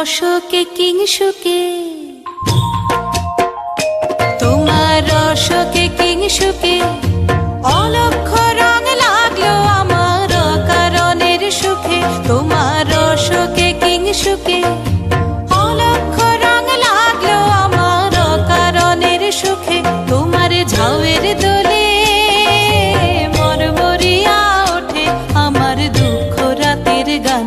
রসকে কিংসুকে তোমার রসকে কিংসুকে অলক্ষ রং লাগল আমার কারণের সুখে। তোমার রসকে কিংসুকে অলক্ষ রং লাগল আমার কারণের সুখে। তোমার ঝাউয়ের দোলে মরমরিয়া ওঠে। আমার দুঃখ রাতের গান